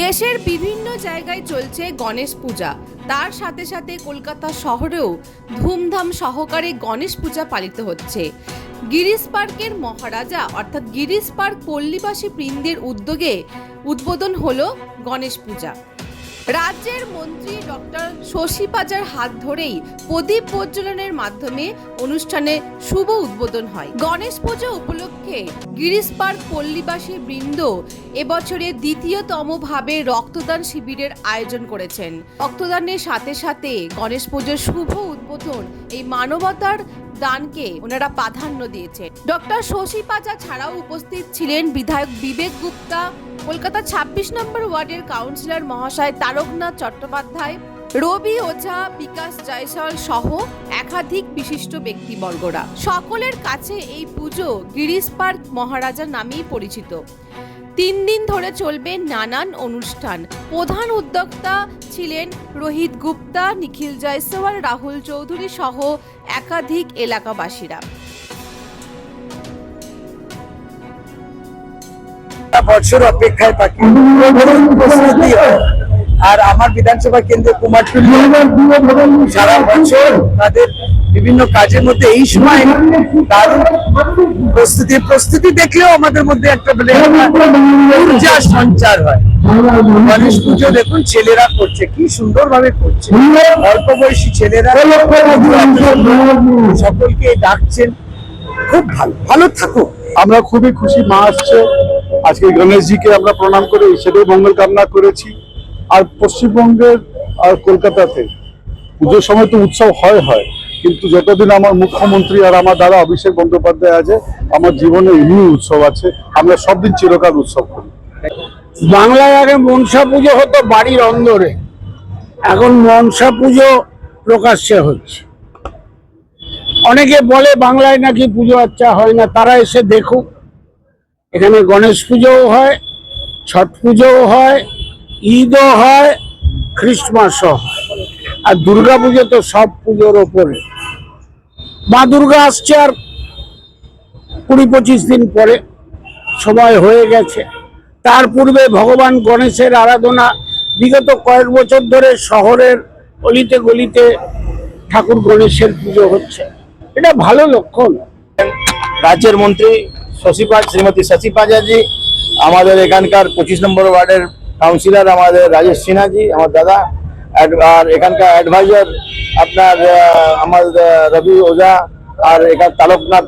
দেশের বিভিন্ন জায়গায় চলছে গণেশ পূজা। তার সাথে সাথে কলকাতা শহরেও ধুমধাম সহকারে গণেশ পূজা পালিত হচ্ছে। গিরিশ পার্কের মহারাজা অর্থাৎ গিরিশ পার্ক পল্লীবাসী বৃন্দের উদ্যোগে উদ্বোধন হলো গণেশ পূজা। রাজ্যের মন্ত্রী ডক্টর শশী পাজার হাত ধরেই প্রদীপ প্রজ্বলনের মাধ্যমে অনুষ্ঠানে শুভ উদ্বোধন হয়। গণেশ পুজো উপলক্ষে গিরিশ পার্ক পল্লীবাসী বৃন্দ এবছরে দ্বিতীয়তম ভাবে রক্তদান শিবিরের আয়োজন করেছেন। রক্তদানের সাথে সাথে গণেশ পুজোর শুভ উদ্বোধন এই মানবতার দানকে ওনারা প্রাধান্য দিয়েছেন। ডক্টর শশী পাজা ছাড়াও উপস্থিত ছিলেন বিধায়ক বিবেক গুপ্তা কলকাতা ২৬ নম্বর ওয়ার্ডের কাউন্সিলর মহাশয় তারকনাথ চট্টোপাধ্যায়, রবি ওঝা, বিকাশ জয়সল সহ একাধিক বিশিষ্ট ব্যক্তিবর্গরা। সকলের কাছে এই পুজো গিরিশ পার্ক মহারাজা নামেই পরিচিত। তিন দিন ধরে চলবে নানান অনুষ্ঠান। প্রধান উদ্যোক্তা ছিলেন রোহিত গুপ্তা, নিখিল জয়সওয়াল, রাহুল চৌধুরী সহ একাধিক এলাকাবাসীরা। একটা বছর অপেক্ষায় থাকি। আর আমার বিধানসভা কেন্দ্রে কুমারটুলি। সারা বছর তাদের বিভিন্ন কাজের মধ্যে এই সময় দারুণ প্রস্তুতি প্রস্তুতি দেখলেও আমাদের মধ্যে একটা মানে ঊর্জা সঞ্চার হয়। গণেশ পুজো দেখুন, ছেলেরা করছে, কি সুন্দর ভাবে করছে। অল্প বয়সী ছেলেরা সকলকে ডাকছেন। খুব ভালো ভালো থাকুক। আমরা খুবই খুশি, মা আসছে। আজকে গণেশজিকে আমরা প্রণাম করে সেটাই মঙ্গল কামনা করেছি। আর পশ্চিমবঙ্গের আর কলকাতাতে পুজোর সময় তো উৎসব হয় হয়। কিন্তু যতদিন আমার মুখ্যমন্ত্রী আর আমার দাদা অভিষেক বন্দ্যোপাধ্যায় আছে, আমার জীবনে এমনি উৎসব আছে। আমরা সব দিন চিরকাল উৎসব করি। বাংলায় আগে মনসা পুজো হতো বাড়ির অন্দরে। এখন মনসা পুজো প্রকাশ্যে হচ্ছে। অনেকে বলে বাংলায় নাকি পুজো আচ্ছা হয় না, তারা এসে দেখুক। এখানে গণেশ পুজোও হয়, ছট পুজোও হয়, ঈদও হয়, খ্রিস্টমাসও হয়। আর দুর্গা পুজো তো সব পুজোর ওপরে। মা দুর্গা আসছে আর কুড়ি পঁচিশ দিন পরে সময় হয়ে গেছে। তার পূর্বে ভগবান গণেশের আরাধনা বিগত কয়েক বছর ধরে শহরের অলিতে গলিতে ঠাকুর গণেশের পুজো হচ্ছে। এটা ভালো লক্ষণ। রাজ্যের মন্ত্রী শশী শ্রীমতী শশী পাজাজি আমাদের এখানকার পঁচিশ নম্বর ওয়ার্ডের কাউন্সিলর আমাদের রাজেশ সিনহাজি আমার দাদা আর এখানকার অ্যাডভাইজার আপনার আমার রবি ওঝা আর এখান তালকনাথ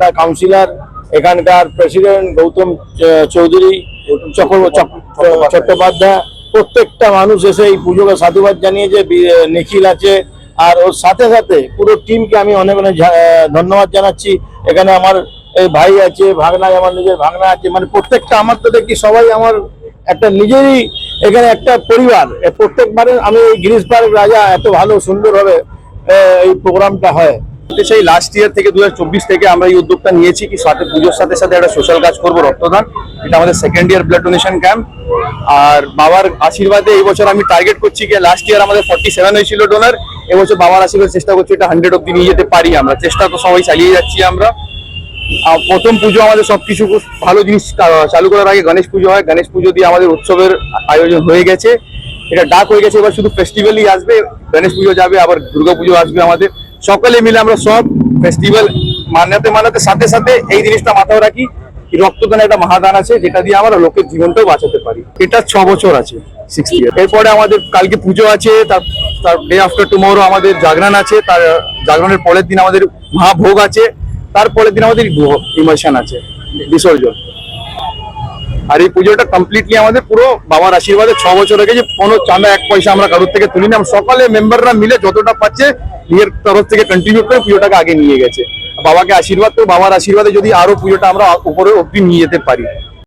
দা কাউন্সিলর এখানকার প্রেসিডেন্ট গৌতম চৌধুরী চট্টোপাধ্যায় প্রত্যেকটা মানুষ এসে এই পুজোকে সাধুবাদ জানিয়েছে নিখিল আছে। আর ওর সাথে সাথে পুরো টিমকে আমি অনেক অনেক ধন্যবাদ জানাচ্ছি। এখানে আমার এই ভাই আছে, ভাগনা, আমার নিজের ভাগনা আছে মানে প্রত্যেকটা আমার তো দেখি সবাই আমার একটা নিজেরই এখানে একটা পরিবার। প্রত্যেকবারে আমি এই গিরিশ পার্ক রাজা এত ভালো, সুন্দরভাবে এই প্রোগ্রামটা হয়। সেই লাস্ট ইয়ার থেকে দু হাজার চব্বিশ থেকে আমরা এই উদ্যোগটা নিয়েছি কি সাথে পুজোর সাথে সাথে একটা সোশ্যাল কাজ করব, রক্তদান। এটা আমাদের second year blood donation camp আর বাবার আশীর্বাদে এই বছর আমি টার্গেট করছি কি লাস্ট ইয়ার আমাদের ফর্টি সেভেন হয়েছিল ডোনার এবছর বাবার আশীর্বাদ চেষ্টা করছি এটা হান্ড্রেড অব্দি নিয়ে যেতে পারি আমরা। চেষ্টা তো সবাই চালিয়ে যাচ্ছি আমরা। প্রথম পুজো আমাদের সবকিছু ভালো জিনিস চালু করার আগে গণেশ পুজো হয়। গণেশ পুজো দিয়ে আমাদের উৎসবের আয়োজন হয়ে গেছে। এটা ডাক হয়ে গেছে, এবার শুধু ফেস্টিভ্যালই আসবে, গণেশ পুজো যাবে, আবার দুর্গা পুজো আসবে আমাদের। সকলে মিলে আমরা সব ফেস্টিভ্যাল মানাতে মানাতে, সাথে সাথে এই জিনিসটা মাথাও রাখি রক্তদান একটা মহাদান আছে, যেটা দিয়ে আমরা লোকের জীবনটাও বাঁচাতে পারি। এটা ছ বছর আছে সিক্সটি এরপরে আমাদের কালকে পুজো আছে, তার তার ডে আফটার টুমোরো আমাদের জাগরণ আছে, তার, জাগরণের পরের দিন আমাদের মহাভোগ আছে। তারপরের দিন আমাদের ইমোশন আছে, বিসর্জন। আর এই পুজোটা কমপ্লিটলি আমাদের পুরো বাবার আশীর্বাদে ছ বছর হয়ে গেছে, কোনো চাঁদা, এক পয়সা আমরা কারোর থেকে তুলি না সকালে মেম্বাররা মিলে যতটা পাচ্ছে নিজের তরফ থেকে কন্টিনিউ করে পুজোটাকে আগে নিয়ে গেছে। বাবাকে আশীর্বাদ তো বাবার আশীর্বাদে যদি আরও পুজোটা আমরা উপরে অব্দি নিয়ে যেতে পারি।